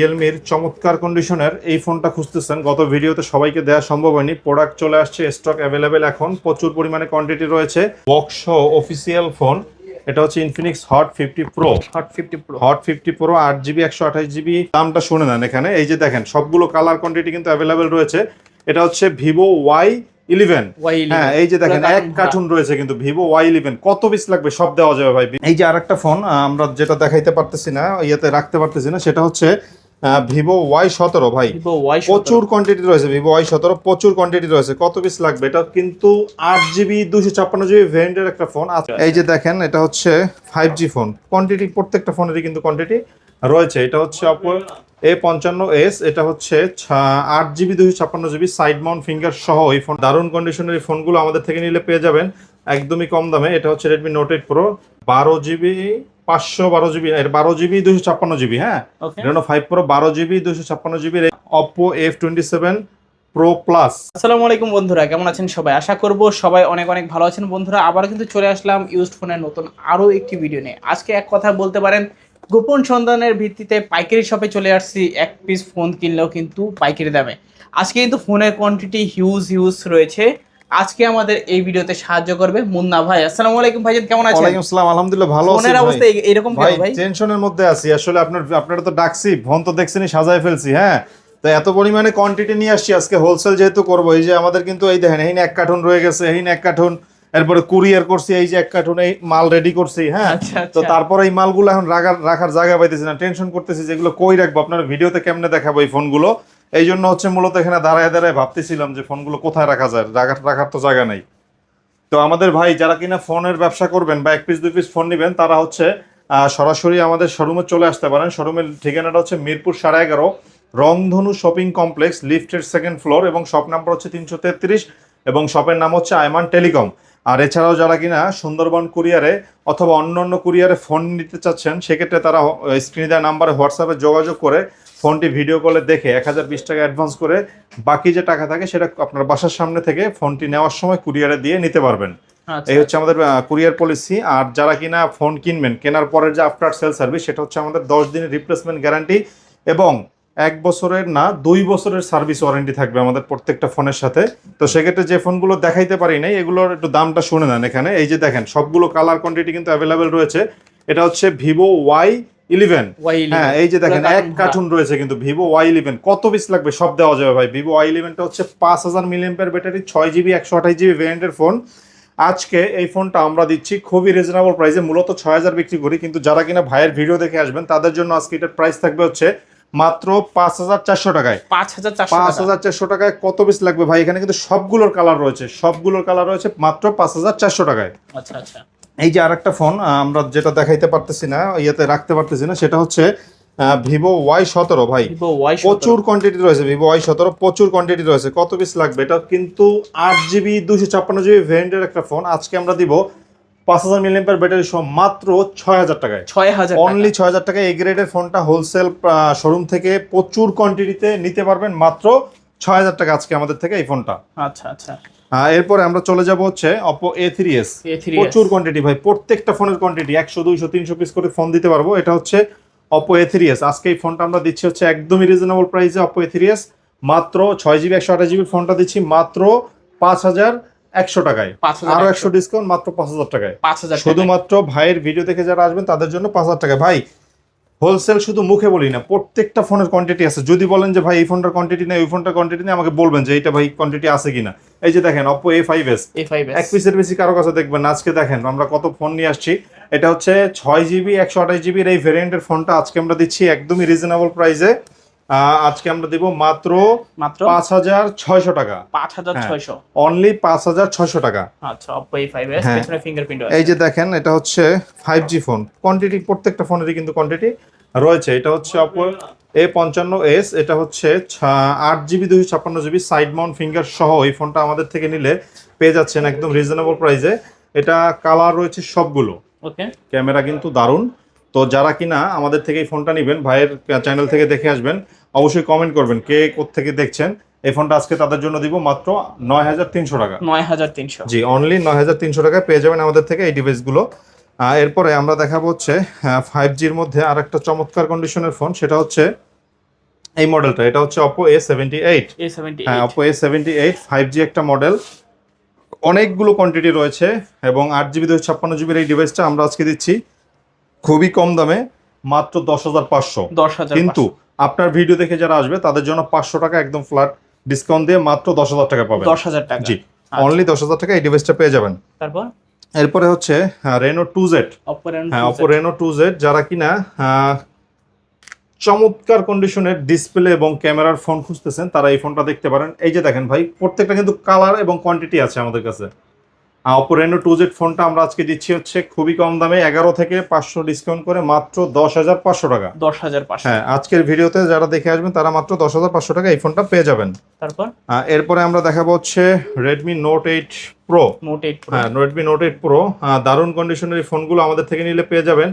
রিয়েলমির চমৎকার কন্ডিশনের এই ফোনটা খুঁজতেছেন। গত ভিডিওতে সবাইকে দেওয়া সম্ভব হয়নি। প্রোডাক্ট চলে আসছে স্টক অ্যাভেলেবেল এখন। প্রচুর পরিমাণে কোয়ান্টিটি রয়েছে। বক্স অফিসিয়াল ফোন এটা হচ্ছে Infinix hot fifty pro hot fifty pro hot fifty pro আট জিবি একশো আঠাশ জিবি দামটা শুনে নেন এখানে। এই যে দেখেন সবগুলো কালার কোয়ান্টিটি কিন্তু অ্যাভেলেবেল রয়েছে। এটা হচ্ছে ভিভো ওয়াই ইলেভেন হ্যাঁ এই যে দেখেন এক কার্টুন রয়েছে কিন্তু ভিভো ওয়াই ইলেভেন কত পিস লাগবে? সব দেওয়া যাবে ভাই। এই যে আরেকটা ফোন আমরা যেটা দেখাইতে পারতেছি না ইয়েতে রাখতে পারতেছি না সেটা হচ্ছে ভিভো ওয়াই সতেরো ভাই। প্রচুর কোয়ান্টিটি রয়েছে ভিভো ওয়াই সতেরো প্রচুর কোয়ান্টিটি রয়েছে। কত পিস লাগবে? এটা কিন্তু আট জিবি দুশো ছাপ্পান্ন জিবি ভেরিয়েন্টের একটা ফোন এই যে দেখেন এটা হচ্ছে ফাইভ জি ফোন কোয়ান্টিটি প্রত্যেকটা ফোনেরই কিন্তু কোয়ান্টিটি রয়েছে। এটা হচ্ছে অপো এ পঞ্চান্ন এস এটা হচ্ছে আট জিবি দুশো ছাপ্পান্ন জিবি সাইড মাউন্ট ফিঙ্গার সহ এই ফোন দারুণ কন্ডিশনের এই ফোনগুলো আমাদের থেকে নিলে পেয়ে যাবেন। একদমই কম দামে। এটা হচ্ছে রেডমি নোট এইট প্রো বারো জিবি পাঁচশো বারো জিবি বারো জিবি দুশো ছাপ্পান্ন জিবি হ্যাঁ? রেনো ফাইভ প্রো বারো জিবি দুশো ছাপ্পান্ন জিবির Oppo F twenty seven pro plus আসসালামু আলাইকুম বন্ধুরা কেমন আছেন সবাই? আশা করব সবাই অনেক অনেক ভালো আছেন। বন্ধুরা আবার কিন্তু চলে আসলাম ইউজড ফোনের নতুন আরও একটি ভিডিও নিয়ে। আজকে এক কথা বলতে পারেন গোপন সন্ধানের ভিত্তিতে পাইকারি শপে চলে আসছি। এক পিস ফোন কিনলেও কিন্তু পাইকারি দামে। আজকে কিন্তু ফোনের কোয়ান্টিটি হিউজ হিউজ রয়েছে। আজকে আমাদের এই ভিডিওতে সাহায্য করবে মুন্না ভাই। আসসালামু আলাইকুম ভাইজান কেমন আছেন? ওয়ালাইকুম আসসালাম আলহামদুলিল্লাহ ভালো আছি ফোনের অবস্থা ভাই এরকম কেন ভাই ভাই? টেনশনের মধ্যে আছি। আসলে আপনার আপনারা তো ডাকছি ফোন তো দেখছেনই সাজায় ফেলছি হ্যাঁ? তো এত পরিমাণে কোয়ান্টিটি নিয়ে আসছি আজকে হোলসেল যেহেতু করব এই যে আমাদের কিন্তু এই দেখেন এই এক কার্টুন রয়ে গেছে এই এক কার্টুন এরপরে কুরিয়ার করছি এই যে এক কার্টুন এই মাল রেডি করছি হ্যাঁ? আচ্ছা তো আচ্ছা তারপরে এই মালগুলো এখন রাখার রাখার জায়গা পাইতেছি না টেনশন করতেছি যেগুলো কই রাখব আপনার ভিডিওতে কেমনে দেখাবো এই ফোনগুলো? এই জন্য হচ্ছে মূলত এখানে দাঁড়ায় দাঁড়ায় ভাবতেছিলাম যে ফোনগুলো কোথায় রাখা যায়। রাখার রাখার তো জায়গা নেই। তো আমাদের ভাই, যারা কিনা ফোনের ব্যবসা করবেন বা এক পিস দুই পিস ফোন নেবেন, তারা হচ্ছে সরাসরি আমাদের শোরুমে চলে আসতে পারেন। শোরুমের ঠিকানাটা হচ্ছে মিরপুর সাড়ে এগারো, রংধনু শপিং কমপ্লেক্স লিফটের সেকেন্ড ফ্লোর এবং শপ নাম্বার হচ্ছে তিনশো তেত্রিশ এবং শপের নাম হচ্ছে আয়মান টেলিকম। আর এছাড়াও যারা কিনা সুন্দরবন কুরিয়ারে অথবা অন্য অন্য কুরিয়ারে ফোন নিতে চাচ্ছেন, সেক্ষেত্রে তারা স্ক্রিনে দেওয়া নাম্বারে হোয়াটসঅ্যাপে যোগাযোগ করে ফোনটি ভিডিও কলে দেখে এক হাজার বিশ টাকা অ্যাডভান্স করে বাকি যে টাকা থাকে সেটা আপনার বাসার সামনে থেকে ফোনটি নেওয়ার সময় কুরিয়ারে দিয়ে নিতে পারবেন। আচ্ছা। এই হচ্ছে আমাদের কুরিয়ার পলিসি আর যারা কিনা ফোন কিনবেন কেনার পরের যে আফটার সেল সার্ভিস সেটা হচ্ছে আমাদের দশ দিনের রিপ্লেসমেন্ট গ্যারান্টি এবং এক বছরের না দুই বছরের সার্ভিস ওয়ারেন্টি থাকবে আমাদের প্রত্যেকটা ফোনের সাথে। তো সেক্ষেত্রে যে ফোনগুলো দেখাইতে পারি নাই এগুলোর একটু দামটা শুনে নেন এখানে। এই যে দেখেন সবগুলো কালার কোয়ান্টিটি কিন্তু অ্যাভেলেবেল রয়েছে। এটা হচ্ছে ভিভো ওয়াই ইলেভেন হ্যাঁ এই যে দেখেন এক কার্টুন রয়েছে কিন্তু ভিভো ওয়াই ইলেভেন কত পিস লাগবে? সব দেওয়া যাবে ভাই। ভিভো ওয়াই ইলেভেনটা হচ্ছে পাঁচ হাজার মিলিয়ন ব্যাটারি ছয় জিবি একশো আঠাশ জিবি ভ্যারিয়েন্টের ফোন আজকে এই ফোনটা আমরা দিচ্ছি খুবই রিজনেবল প্রাইসে মূলত ছয় হাজার বিক্রি করি। কিন্তু যারা কিনা ভাইয়ের ভিডিও দেখে আসবেন তাদের জন্য আজকে এটার প্রাইস থাকবে হচ্ছে মাত্র পাঁচ হাজার চারশো টাকায়। পাঁচ হাজার চারশো পাঁচ হাজার চারশো টাকায় কত পিস লাগবে ভাই? এখানে কিন্তু সবগুলোর কালার রয়েছে। সবগুলোর কালার রয়েছে মাত্র পাঁচ হাজার চারশো টাকায়। আচ্ছা আচ্ছা। এই যে আরেকটা ফোন আমরা যেটা দেখাইতে পারতেছি না ইয়েতে রাখতে পারতেছি না সেটা হচ্ছে ভিভো ওয়াই সতেরো ভাই। প্রচুর কোয়ান্টিটি রয়েছে ভিভো ওয়াই সতেরো প্রচুর কোয়ান্টিটি রয়েছে। কত পিস লাগবে? এটা কিন্তু আট জিবি দুশো ছাপ্পান্ন জিবি ভ্যারিয়েন্টের একটা ফোন আজকে আমরা দিব পাঁচ হাজার মিলিয়ন ব্যাটারি সহ মাত্র ছয় হাজার টাকায়। ছয় হাজার অনলি ছয় হাজার টাকায় এই গ্রেডের ফোনটা হোলসেল শোরুম থেকে প্রচুর কোয়ান্টিটিতে নিতে পারবেন মাত্র ছয় হাজার টাকা আজকে আমাদের থেকে এই ফোনটা আচ্ছা আচ্ছা। এরপরে আমরা চলে যাব হচ্ছে অপো এ থ্রি এস প্রচুর কোয়ান্টিটি ভাই প্রত্যেকটা ফোনের কোয়ান্টিটি একশো দুইশো তিনশো পিস করে ফোন দিতে পারব। এটা হচ্ছে অপো এ থ্রি এস আজকে এই ফোনটা আমরা দিচ্ছি হচ্ছে একদমই রিজনেবল প্রাইসে অপো এ থ্রি এস মাত্র ছয় জিবি একশো আঠাশ জিবি ফোনটা দিচ্ছি মাত্র পাঁচ হাজার একশো টাকায়। আরও একশো। ডিসকাউন্ট মাত্র পাঁচ হাজার টাকায়। পাঁচ হাজার শুধুমাত্র ভাইয়ের ভিডিও দেখে যারা আসবেন তাদের জন্য পাঁচ হাজার টাকা ভাই হোলসেল শুধু মুখে বলি না প্রত্যেকটা ফোনের কোয়ান্টিটি আছে। যদি বলেন যে ভাই এই ফোনটার কোয়ান্টিটি নেই ওই ফোনটার কোয়ান্টিটি নেই আমাকে বলবেন যে এইটা ভাই কোয়ান্টিটি আছে কিনা? এই যে দেখেন Oppo A five S A five এক পিসের বেশি কারও কাছে দেখবেন আজকে দেখেন আমরা কত ফোন নিয়ে আসছি। এটা হচ্ছে ছয় জিবি একশো আঠাশ জিবির এই ভেরিয়েন্টের ফোনটা আজকে আমরা দিচ্ছি একদমই রিজনেবল প্রাইসে আজকে আমরা দিব মাত্র মাত্র? পাঁচ হাজার ছয়শো টাকা। পাঁচ হাজার হ্যাঁ। ছয়শো অনলি পাঁচ হাজার ছয়শো টাকা। আচ্ছা অপো ফাইভ এস হ্যাঁ। ফিঙ্গারপ্রিন্ট এই যে দেখেন এটা হচ্ছে ফাইভ জি ফোন কোয়ান্টিটি প্রত্যেকটা ফোনেরই কিন্তু কোয়ান্টিটি রয়েছে। এটা হচ্ছে অপো এ পঞ্চান্ন এস এটা হচ্ছে আট জিবি দুশো ছাপ্পান্ন জিবি সাইড মাউন্ট ফিঙ্গার সহ এই ফোনটা আমাদের থেকে নিলে পেয়ে যাচ্ছেন একদম রিজনেবল প্রাইসে এটা কালার রয়েছে সবগুলো। ওকে ক্যামেরা কিন্তু দারুণ। তো যারা কিনা আমাদের থেকে এই ফোনটা নেবেন ভাইয়ের চ্যানেল থেকে দেখে আসবেন অবশ্যই কমেন্ট করবেন কে থেকে দেখছেন। এই ফোনটা আজকে তাদের জন্য দিব মাত্র নয় হাজার তিনশো টাকা। নয় হাজার তিনশো। জি অনলি নয় হাজার তিনশো টাকায় পেয়ে যাবেন আমাদের থেকে এই ডিভাইসগুলো এরপরে আমরা দেখাবো হচ্ছে ফাইভ জির মধ্যে আর একটা চমৎকার কন্ডিশনের ফোন সেটা হচ্ছে এই মডেলটা এটা হচ্ছে অপো এ সেভেন্টি এইট হ্যাঁ Oppo A seventy eight five G একটা মডেল অনেকগুলো কোয়ান্টিটি রয়েছে এবং আট জিবি দুশো ছাপ্পান্ন জিবির এই ডিভাইসটা আমরা আজকে দিচ্ছি। খুবই কম দামে মাত্র দশ হাজার পাঁচশো। দশ হাজার কিন্তু আপনার ভিডিও দেখে যারা আসবে তাদের জন্য পাঁচশো টাকা একদম ফ্ল্যাট ডিসকাউন্ট দিয়ে মাত্র দশ হাজার টাকা পাবেন। দশ হাজার টাকা। জি আচ্ছা। অনলি দশ হাজার টাকা এই ডিভাইসটা পেয়ে যাবেন। তারপর? এরপরে হচ্ছে রেনো টু জেড হ্যাঁ অপো রেনো টু জেড যারা কিনা আহ, চমৎকার কন্ডিশনের ডিসপ্লে এবং ক্যামেরার ফোন খুঁজতেছেন তারা এই ফোনটা দেখতে পারেন। এই যে দেখেন ভাই প্রত্যেকটা কিন্তু কালার এবং কোয়ান্টিটি আছে আমাদের কাছে। অপো রেনো টু জেড ফোনটা আমরা আজকে দিচ্ছি হচ্ছে খুবই কম দামে এগারো থেকে পাঁচশো ডিসকাউন্ট করে মাত্র দশ হাজার পাঁচশো টাকা। দশ হাজার পাঁচশো। হ্যাঁ আজকের ভিডিওতে যারা দেখে আসবেন তারা মাত্র দশ হাজার পাঁচশো টাকা এই ফোনটা পেয়ে যাবেন। তারপর? এরপরে আমরা দেখাবো হচ্ছে Redmi Note eight Pro Note eight হ্যাঁ রেডমি নোট এইট প্রো দারুণ কন্ডিশনের এই ফোনগুলো আমাদের থেকে নিলে পেয়ে যাবেন।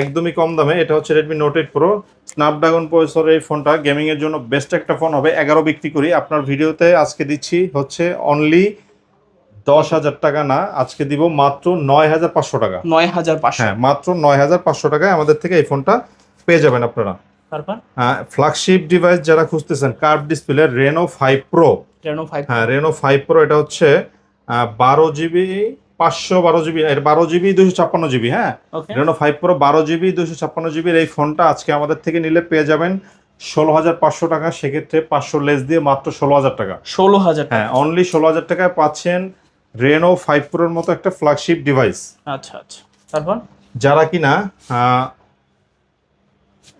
একদমই কম দামে এটা হচ্ছে Redmi Note eight Pro Snapdragon প্রসেসরের এই ফোনটা গেমিংয়ের জন্য বেস্ট একটা ফোন হবে এগারো বিক্রি করি। আপনার ভিডিওতে আজকে দিচ্ছি হচ্ছে অনলি দশ হাজার টাকা না আজকে দিব মাত্র নয় হাজার পাঁচশো টাকা। নয় হাজার পাঁচশো। হ্যাঁ মাত্র নয় হাজার পাঁচশো টাকায় আমাদের থেকে এই ফোনটা পেয়ে যাবেন আপনারা। তারপর? ফ্ল্যাগশিপ ডিভাইস যারা খুঁজতেছেন curve display Reno five Pro Reno five হ্যাঁ রেনো ফাইভ প্রো এটা হচ্ছে বারো জিবি পাঁচশো বারো জিবি বারো জিবি দুশো ছাপ্পান্ন জিবি হ্যাঁ? রেনো ফাইভ প্রো বারো জিবি দুশো ছাপ্পান্ন জিবির এই ফোনটা আজকে আমাদের থেকে নিলে পেয়ে যাবেন ষোলো হাজার পাঁচশো টাকা। সেক্ষেত্রে পাঁচশো লেস দিয়ে মাত্র ষোলো হাজার টাকা। ষোলো হাজার টাকা। হ্যাঁ অনলি ষোলো হাজার টাকায় পাচ্ছেন রেনো ফাইভ প্রোর মতো একটা ফ্ল্যাগশিপ ডিভাইস আচ্ছা আচ্ছা। তারপর? যারা কিনা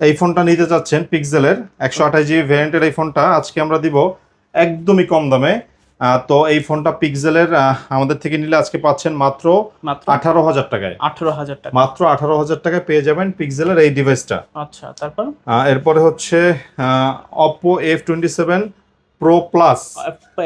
এই ফোনটা নিতে চাচ্ছেন পিক্সেলের একশো আঠাশ জিবি ভ্যারিয়েন্টের এই ফোনটা আজকে আমরা দিব একদমই কম দামে। তো এই ফোনটা পিক্সেলের আমাদের থেকে নিলে আজকে পাচ্ছেন মাত্র মাত্র? আঠারো হাজার টাকায়। আঠেরো হাজার টাকা। মাত্র আঠারো হাজার টাকায় পেয়ে যাবেন পিক্সেলের এই ডিভাইসটা আচ্ছা তারপর? এরপরে হচ্ছে Oppo F twenty seven Pro plus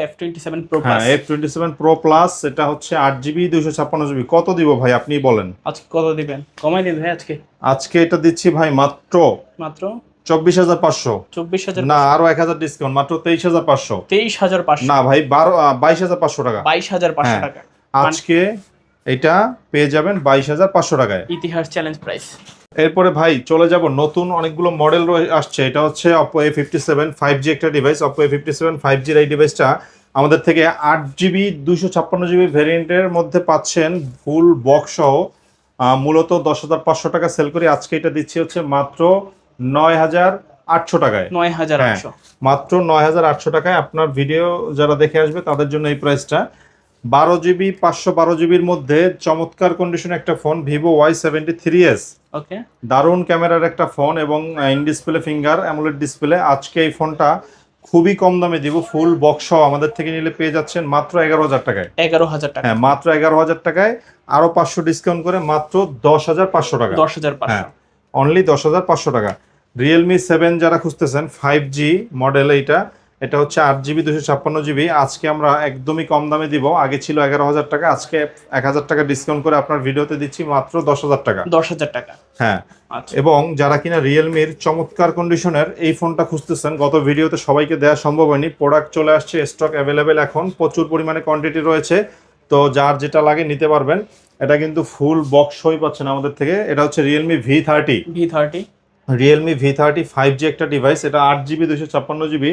F twenty seven Pro হ্যাঁ F twenty seven Pro plus এটা হচ্ছে আট জিবি দুশো ছাপ্পান্ন জিবি। কত দিব ভাই আপনি বলেন? আজকে কত দিবেন? কমাই দিন ভাই আজকে। আজকে এটা দিচ্ছি ভাই মাত্র মাত্র? চব্বিশ হাজার পাঁচশো। চব্বিশ হাজার না আরও এক হাজার ডিসকাউন্ট মাত্র তেইশ হাজার পাঁচশো। তেইশ হাজার পাঁচশো। না ভাই বারো বাইশ হাজার পাঁচশো টাকা। বাইশ হাজার পাঁচশো হ্যাঁ। টাকা। আজকে এটা পেয়ে যাবেন বাইশ হাজার পাঁচশো টাকায়। ইতিহাস চ্যালেঞ্জ প্রাইস এরপরে ভাই চলে যাব নতুন অনেকগুলো মডেল আসছে। এটা হচ্ছে Oppo A fifty seven five G একটা device Oppo A fifty seven five জির এই ডিভাইসটা আমাদের থেকে আট জিবি দুশো ছাপ্পান্ন জিবি ভ্যারিয়েন্টের মধ্যে পাচ্ছেন ফুল বক্স সহ। মূলত দশ হাজার পাঁচশো টাকা সেল করি আজকে এটা দিচ্ছি হচ্ছে মাত্র নয় হাজার আটশো টাকায়। নয় হাজার হ্যাঁ। মাত্র নয় হাজার আটশো টাকায় আপনার ভিডিও যারা দেখে আসবে তাদের জন্য এই প্রাইসটা বারো জিবি পাঁচশো বারো জিবির মধ্যে চমৎকার কন্ডিশন একটা phone Vivo Y seventy three S okay দারুণ ক্যামেরার একটা ফোন এবং in display finger AMOLED display আজকে এই ফোনটা খুবই কম দামে দিব ফুল বক্স আমাদের থেকে নিলে পেয়ে যাচ্ছেন মাত্র এগারো হাজার টাকায়। এগারো হাজার টাকা। হ্যাঁ মাত্র এগারো হাজার টাকায়। আরও পাঁচশো ডিসকাউন্ট করে মাত্র দশ হাজার পাঁচশো টাকা। দশ হাজার হ্যাঁ অনলি দশ হাজার পাঁচশো টাকা। রিয়েলমি সেভেন যারা খুঁজতেছেন ফাইভ জি মডেল এইটা এটা হচ্ছে আট জিবি দুশো ছাপ্পান্ন জিবি। আজকে আমরা একদমই কম দামে দিব। আগে ছিল এগারো হাজার টাকা আজকে এক হাজার টাকা ডিসকাউন্ট করে আপনার ভিডিওতে দিচ্ছি মাত্র দশ হাজার টাকা। দশ হাজার টাকা। হ্যাঁ। আচ্ছা। এবং যারা কিনা রিয়েলমির চমৎকার কন্ডিশনের এই ফোনটা খুঁজতেছেন গত ভিডিওতে সবাইকে দেওয়া সম্ভব হয়নি। প্রোডাক্ট চলে আসছে স্টক অ্যাভেলেবেল এখন প্রচুর পরিমাণে কোয়ান্টিটি রয়েছে। তো যার যেটা লাগে নিতে পারবেন। এটা কিন্তু ফুল বক্স হয়ে পাচ্ছেন আমাদের থেকে। এটা হচ্ছে Realme V thirty V thirty Realme V thirty five G একটা ডিভাইস এটা আট জিবি দুশো ছাপ্পান্ন জিবি।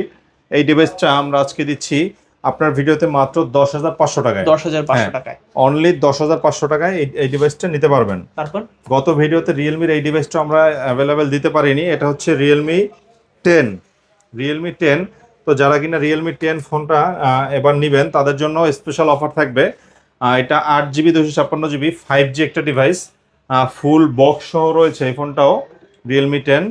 এই ডিভাইসটা আমরা আজকে দিচ্ছি আপনার ভিডিওতে মাত্র দশ হাজার পাঁচশো টাকায়। দশ হাজার পাঁচশো হ্যাঁ। টাকায়। অনলি দশ হাজার পাঁচশো টাকায় এই- এই ডিভাইসটা নিতে পারবেন। তারপর? গত ভিডিওতে রিয়েলমির এই ডিভাইসটা আমরা অ্যাভেলেবেল দিতে পারিনি এটা হচ্ছে রিয়েলমি টেন রিয়েলমি টেন তো যারা কিনা রিয়েলমি টেন ফোনটা এবার নেবেন তাদের জন্য স্পেশাল অফার থাকবে। এটা আট জিবি দুশো ছাপ্পান্ন জিবি ফাইভ জি একটা ডিভাইস ফুল বক্স সহ রয়েছে এই ফোনটাও রিয়েলমি টেন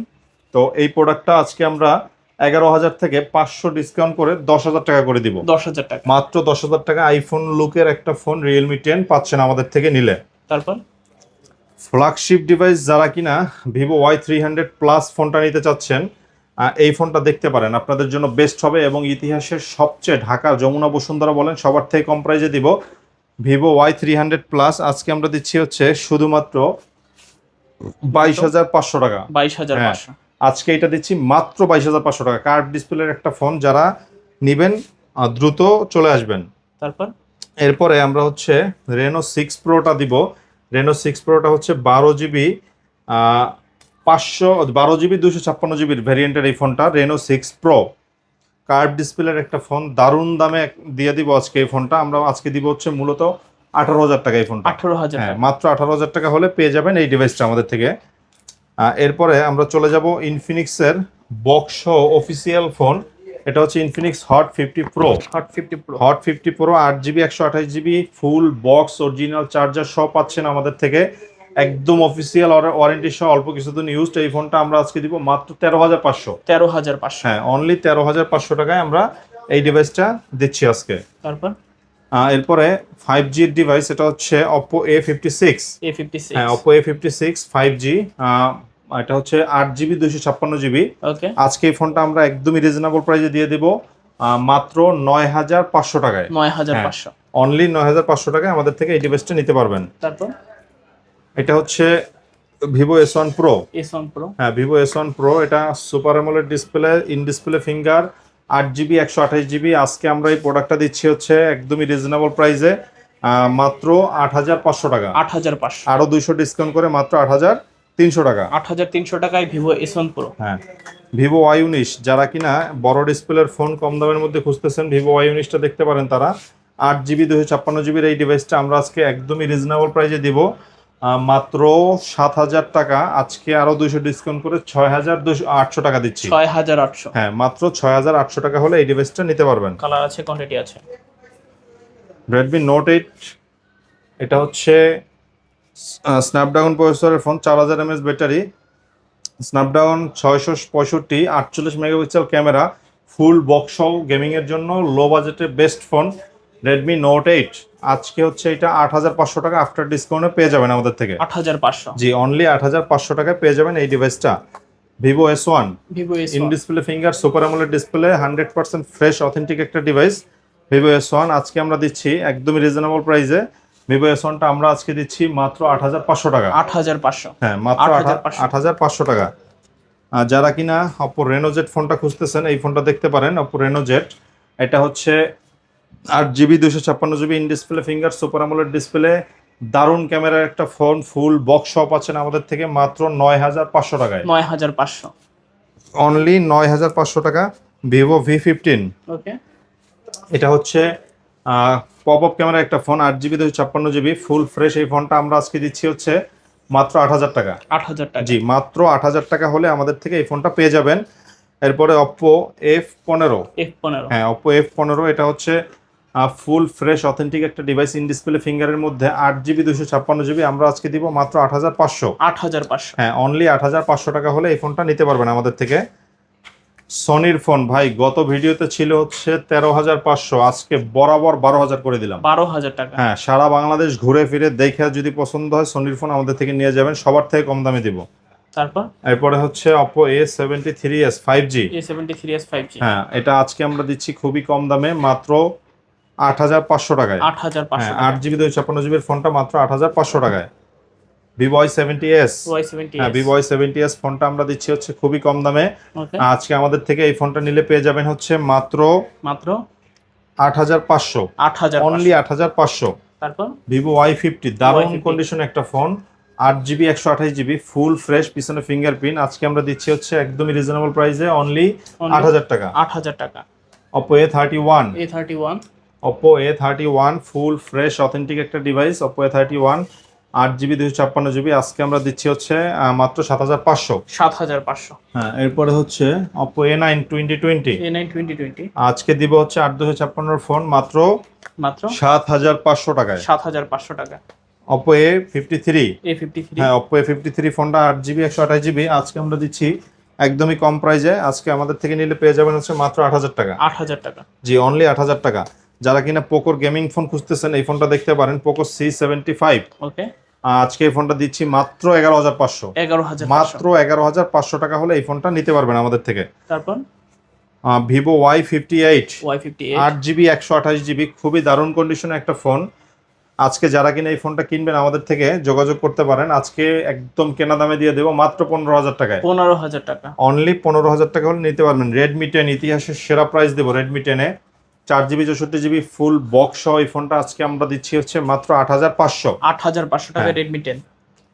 তো এই প্রোডাক্টটা আজকে আমরা এগারো হাজার থেকে পাঁচশো ডিসকাউন্ট করে দশ হাজার টাকা করে দিব। দশ হাজার টাকা। মাত্র দশ হাজার টাকা আইফোন লুকের একটা ফোন রিয়েলমি টেন পাচ্ছেন আমাদের থেকে নিলে। তারপর? ফ্ল্যাগশিপ ডিভাইস যারা কিনা Vivo Y three hundred plus ফোনটা নিতে চাচ্ছেন এই ফোনটা দেখতে পারেন। আপনাদের জন্য বেস্ট হবে এবং ইতিহাসের সবচেয়ে ঢাকা যমুনা বসুন্ধরা বলেন সবার থেকে কম প্রাইজে দিব Vivo Y three hundred plus আজকে আমরা দিচ্ছি হচ্ছে শুধুমাত্র বাইশ হাজার পাঁচশো টাকা। বাইশ হাজার হ্যাঁ। পাঁচশো। আজকে এটা দিচ্ছি মাত্র বাইশ হাজার পাঁচশো টাকা। কার্ড ডিসপ্লের একটা ফোন যারা নিবেন দ্রুত চলে আসবেন। তারপর? এরপরে আমরা হচ্ছে রেনো সিক্স প্রোটা দিব। রেনো সিক্স প্রোটা হচ্ছে বারো জিবি পাঁচশো বারো জিবি দুশো ছাপ্পান্ন জিবির ভ্যারিয়েন্টের এই ফোনটা রেনো সিক্স প্রো কার্ভ ডিসপ্লের একটা ফোন দারুণ দামে দিয়ে দিব আজকে এই ফোনটা আমরা আজকে দিব হচ্ছে মূলত আঠারো হাজার টাকা এই ফোনটা আঠারো হাজার হ্যাঁ মাত্র আঠারো হাজার টাকা হলে পেয়ে যাবেন এই ডিভাইসটা আমাদের থেকে। এরপরে আমরা চলে যাব ইনফিনিক্সের বক্স অফিসিয়াল ফোন এটা হচ্ছে Infinix Hot fifty Pro Hot fifty Pro Hot fifty Pro আট জিবি একশো আঠাশ GB full box original charger সব পাচ্ছেন আমাদের থেকে। একদম অফিসিয়াল ওয়ারেন্টি সহ অল্প কিছুদিন ইউজড এই ফোনটা আমরা আজকে দিব মাত্র তেরো হাজার পাঁচশো। তেরো হাজার পাঁচশো। হ্যাঁ অনলি তেরো হাজার পাঁচশো টাকায় আমরা এই ডিভাইসটা দিচ্ছি আজকে। তারপর? এরপরে ফাইভ জির ডিভাইস এটা হচ্ছে Oppo A fifty six A fifty six হ্যাঁ Oppo A fifty six five G এটা হচ্ছে আট জিবি দুশো ছাপ্পান্ন জিবি। আজকে এই ফোনটা আমরা একদমই রিজনেবল প্রাইসে দিয়ে দেবো মাত্র নয় হাজার পাঁচশো টাকায়। নয় হাজার হ্যাঁ। পাঁচশো অনলি নয় হাজার পাঁচশো টাকায় আমাদের থেকে এই ডিভাইসটা নিতে পারবেন। তারপর? এটা হচ্ছে Vivo S one Pro S one Pro হ্যাঁ ভিভো এস ওয়ান প্রো এটা super AMOLED display in display finger আট জিবি একশো আঠাশ জিবি। আজকে আমরা এই প্রোডাক্টটা দিচ্ছি হচ্ছে একদমই রিজনেবল প্রাইসে মাত্র আট হাজার পাঁচশো টাকা। আট হাজার পাঁচশো। আরও দুইশো ডিসকাউন্ট করে মাত্র আট হাজার তিনশো টাকা। আট হাজার তিনশো টাকায় ভিভো এস ওয়ান প্রো হ্যাঁ। ভিভো ওয়াই উনিশ যারা কিনা বড় ডিসপ্লের ফোন কম দামের মধ্যে খুঁজতেছেন ভিভো ওয়াই উনিশটা দেখতে পারেন তারা। আট জিবি দুশো ছাপ্পান্ন জিবির এই ডিভাইসটা আমরা আজকে একদমই রিজনেবল প্রাইসে দিব। মাত্র সাত হাজার টাকা আজকে আরও দুইশো ডিসকাউন্ট করে ছয় হাজার দুশো আটশো টাকা দিচ্ছি। ছয় হাজার আটশো। হ্যাঁ মাত্র ছয় হাজার আটশো টাকা হলে এই ডিভাইসটা নিতে পারবেন। কালার আছে কোয়ান্টিটি আছে। রেডমি নোট এইট এটা হচ্ছে স্ন্যাপড্রাগন প্রসেসরের ফোন চার হাজার এমএস ব্যাটারি। স্ন্যাপড্রাগন ছয়শো পঁয়ষট্টি আটচল্লিশ মেগাপিক্সেল ক্যামেরা ফুল বক্স গেমিংয়ের জন্য লো বাজেটের best phone Redmi Note eight আজকে হচ্ছে এটা আট হাজার পাঁচশো টাকা আফটার ডিসকাউন্টে পেয়ে যাবেন আমাদের থেকে। আট হাজার পাঁচশো। জি অনলি আট হাজার পাঁচশো টাকায় পেয়ে যাবেন এই ডিভাইসটা Vivo S one Vivo S in display finger super AMOLED display hundred percent fresh authentic একটা ডিভাইস ভিভো এস ওয়ান আজকে আমরা দিচ্ছি একদমই রিজনেবল প্রাইসে ভিভো এস ওয়ানটা আমরা আজকে দিচ্ছি মাত্র আট হাজার পাঁচশো টাকা। আট হাজার পাঁচশো। হ্যাঁ মাত্র 8,500 আট হাজার পাঁচশো। টাকা। আর যারা কিনা অপো রেনোজেট ফোনটা খুঁজতেছেন এই ফোনটা দেখতে পারেন অপো রেনোজেট। এটা হচ্ছে আট জিবি দুশো ছাপ্পান্ন GB in display finger super AMOLED display দারুণ ক্যামেরার একটা ফোন ফুল বক্স শপ আছেন আমাদের থেকে মাত্র নয় হাজার পাঁচশো টাকায়। নয় হাজার পাঁচশো। অনলি নয় হাজার পাঁচশো টাকা ভিভো ভি ফিফটিন ওকে এটা হচ্ছে পপ আপ ক্যামেরা একটা ফোন আট জিবি দুশো ছাপ্পান্ন জিবি ফুল ফ্রেশ এই ফোনটা আমরা আজকে দিচ্ছি হচ্ছে মাত্র আট হাজার টাকা। আট হাজার টাকা। জি মাত্র আট হাজার টাকা হলে আমাদের থেকে এই ফোনটা পেয়ে যাবেন। এরপরে অপ্পো এফ পনেরো। এফ পনেরো। হ্যাঁ অপ্পো এফ পনেরো এটা হচ্ছে ফুল ফ্রেশ অথেন্টিক একটা ডিভাইস ইন ডিসপ্লে ফিঙ্গারের মধ্যে আট জিবি দুশো ছাপ্পান্ন জিবি আমরা আজকে দিব মাত্র আট হাজার পাঁচশো। আট হাজার পাঁচশো। হ্যাঁ অনলি আট হাজার পাঁচশো টাকা হলে এই ফোনটা নিতে পারবেন আমাদের থেকে। সনির ফোন ভাই গত ভিডিওতে ছিল হচ্ছে তেরো হাজার পাঁচশো আজকে বরাবর বারো হাজার করে দিলাম। বারো হাজার টাকা। হ্যাঁ সারা বাংলাদেশ ঘুরে ফিরে দেখে যদি পছন্দ হয় সনির ফোন আমাদের থেকে নিয়ে যাবেন সবার থেকে কম দামে দিব। তারপর? এরপরে হচ্ছে Oppo A seventy three S five G A seventy three S five G হ্যাঁ এটা আজকে আমরা দিচ্ছি খুবই কম দামে মাত্র আট হাজার পাঁচশো টাকায়। আট হাজার হ্যাঁ আট জিবি দুই ছাপ্পান্ন জিবির ফোনটা মাত্র আট হাজার পাঁচশো টাকায়। ভিভো সেভেন্টি এস হ্যাঁ সেভেন্টি এস ফোনটা আমরা দিচ্ছি হচ্ছে খুবই কম দামে। আজকে আমাদের থেকে এই ফোনটা নিলে পেয়ে যাবেন হচ্ছে মাত্র মাত্র আট হাজার পাঁচশো। আট হাজার অনলি আট হাজার পাঁচশো। তারপর? ভিভো ওয়াই ফিফটি দারুণ Y50 কন্ডিশন একটা ফোন আট জিবি একশো আঠাশ জিবি ফুল ফ্রেশ পিছনে ফিঙ্গারপ্রিন্ট আজকে আমরা দিচ্ছি হচ্ছে একদমই রিজনেবল প্রাইসে অনলি আট হাজার টাকা। আট হাজার টাকা। Oppo A thirty one A thirty one Oppo A thirty one full fresh authentic একটা device Oppo A thirty one আট জিবি দুশো ছাপ্পান্ন জিবি। আজকে আমরা দিচ্ছি হচ্ছে মাত্র সাত হাজার পাঁচশো। সাত হাজার পাঁচশো। হ্যাঁ এরপরে হচ্ছে Oppo A nine twenty twenty A nine twenty twenty আজকে দিব হচ্ছে আট দুশো ছাপ্পান্নর ফোন মাত্র মাত্র সাত হাজার পাঁচশো টাকায়। সাত হাজার পাঁচশো টাকা। Oppo A fifty three A fifty three হ্যাঁ অপো এ ফিফটি থ্রি ফোনটা আট জিবি একশো আঠাশ জিবি। আজকে আমরা দিচ্ছি একদমই কম প্রাইজে। আজকে আমাদের থেকে নিলে পেয়ে যাবেন হচ্ছে মাত্র আট হাজার টাকা। আট হাজার টাকা। জি অনলি আট হাজার টাকা। যারা কিনা পোকোর গেমিং ফোন খুঁজতেছেন এই ফোনটা দেখতে পারেন Poco C seventy five okay আজকে এই ফোনটা দিচ্ছি মাত্র এগারো হাজার পাঁচশো। এগারো হাজার মাত্র এগারো হাজার পাঁচশো টাকা হলে এই ফোনটা নিতে পারবেন আমাদের থেকে। তারপর? Vivo Y fifty eight Y fifty আট জিবি একশো আঠাশ জিবি খুবই দারুণ কন্ডিশনে একটা ফোন আজকে যারা কিনা এই ফোনটা কিনবেন আমাদের থেকে যোগাযোগ করতে পারেন আজকে একদম কেনা দামে দিয়ে দেবো মাত্র পনেরো হাজার টাকায়। পনেরো হাজার টাকা। অনলি পনেরো হাজার টাকা হলে নিতে পারবেন। রেডমি টেন ইতিহাসের সেরা প্রাইস দেবো রেডমি টেনে চার জিবি চৌষট্টি জিবি ফুল বক্স সহ এই ফোনটা আজকে আমরা দিচ্ছি হচ্ছে মাত্র আট হাজার পাঁচশো। আট হাজার পাঁচশো টাকা হ্যাঁ। রেডমি টেন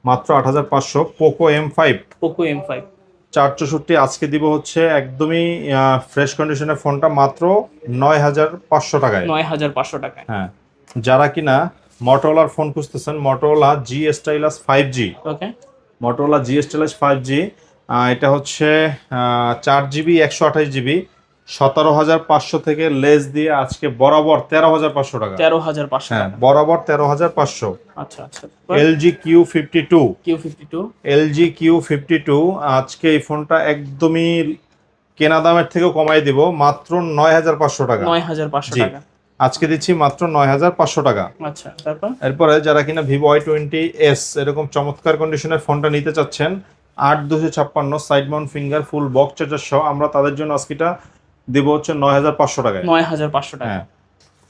মাত্র আট হাজার পাঁচশো Poco M five Poco M five চার চৌষট্টি আজকে দিব হচ্ছে একদমই ফ্রেশ কন্ডিশনের ফোনটা মাত্র নয় হাজার পাঁচশো টাকায়। নয় হাজার পাঁচশো টাকায়। হ্যাঁ। যারা কিনা মটোলার ফোন খুঁজতেছেন Motorola G stylus five G okay Motorola G stylus five G এটা হচ্ছে চার জিবি একশো আঠাশ জিবি। সতেরো হাজার পাঁচশো থেকে লেস দিয়ে আজকে বরাবর তেরো হাজার পাঁচশো টাকা। তেরো হাজার পাঁচশো হ্যাঁ বরাবর তেরো হাজার পাঁচশো। আচ্ছা আচ্ছা। LG Q fifty two. Q fifty two. LG Q fifty two আজকে এই ফোনটা একদমই কেনা দামের থেকেও কমাই দিব মাত্র নয় হাজার পাঁচশো টাকা। নয় হাজার পাঁচশো টাকা। আজকে দিচ্ছি মাত্র নয় হাজার পাঁচশো টাকা। আচ্ছা তারপর? এরপরে যারা কিনা ভিভো ওয়াই টোয়েন্টি এস এরকম চমৎকার কন্ডিশনের ফোনটা নিতে চাচ্ছেন আট দুশো ছাপ্পান্ন side mount finger full box charger সহ আমরা তাদের জন্য আজকেটা দিব হচ্ছে নয় হাজার পাঁচশো টাকায়। নয় হাজার পাঁচশো টাকা।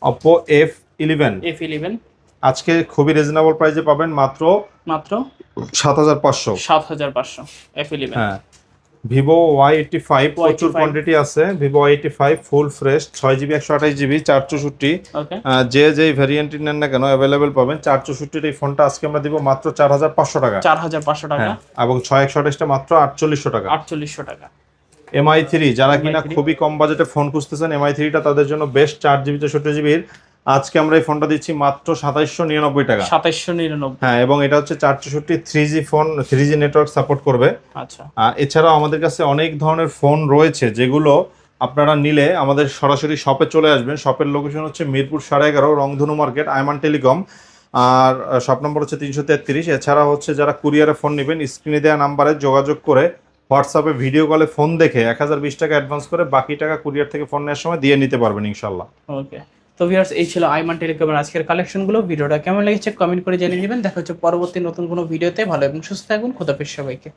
Oppo F eleven F eleven আজকে খুবই রিজনেবল প্রাইসে পাবেন মাত্র মাত্র? সাত হাজার পাঁচশো। সাত হাজার পাঁচশো এফ ইলেভেন হ্যাঁ। ভিভো ওয়াই এইটটি ফাইভ প্রচুর কোয়ান্টিটি আছে। Vivo Y eighty five full fresh ছয় জিবি একশো আঠাশ জিবি চার চৌষট্টি যে যেই ভ্যারিয়েন্টটি নেন না কেন অ্যাভেলেবেল পাবেন। চার চৌষট্টির এই ফোনটা আজকে আমরা দিব মাত্র চার হাজার পাঁচশো টাকা। চার হাজার পাঁচশো টাকা। হ্যাঁ। এবং ছয় একশো আঠাশটা মাত্র আটচল্লিশশো টাকা। আটচল্লিশশো টাকা। এমআই থ্রি যারা কিনা খুবই কম বাজেটে ফোন খুঁজতেছেন এমআই থ্রিটা তাদের জন্য বেস্ট চার জিবি। চৌষট্টি জিবির আজকে আমরা এই ফোনটা দিচ্ছি মাত্র সাতাইশশো নিরানব্বই টাকা। সাতাইশশো নিরানব্বই। হ্যাঁ এবং এটা হচ্ছে চার চৌষট্টি three G phone three G network support করবে। আচ্ছা। এছাড়াও আমাদের কাছে অনেক ধরনের ফোন রয়েছে যেগুলো আপনারা নিলে আমাদের সরাসরি শপে চলে আসবেন। শপের লোকেশন হচ্ছে মিরপুর সাড়ে এগারো রংধনু মার্কেট আইমান টেলিকম। আর শপ নম্বর হচ্ছে তিনশো তেত্রিশ। এছাড়া হচ্ছে যারা কুরিয়ারে ফোন নেবেন স্ক্রিনে দেওয়া নাম্বারে যোগাযোগ করে হোয়াটসঅ্যাপে ভিডিও কলে ফোন দেখে এক হাজার বিশ টাকা অ্যাডভান্স করে বাকি টাকা কুরিয়ার থেকে ফোন নেওয়ার সময় দিয়ে নিতে পারবেন ইনশাল্লাহ। ওকে তো ভিউয়ার্স এই ছিল আইমান টেলিকমের আজকের কালেকশনগুলো ভিডিওটা কেমন লেগেছে কমেন্ট করে জানিয়ে দেবেন। দেখা হচ্ছে পরবর্তী নতুন কোনো ভিডিওতে। ভালো এবং সুস্থ থাকুন। খোদাফিজ সবাইকে।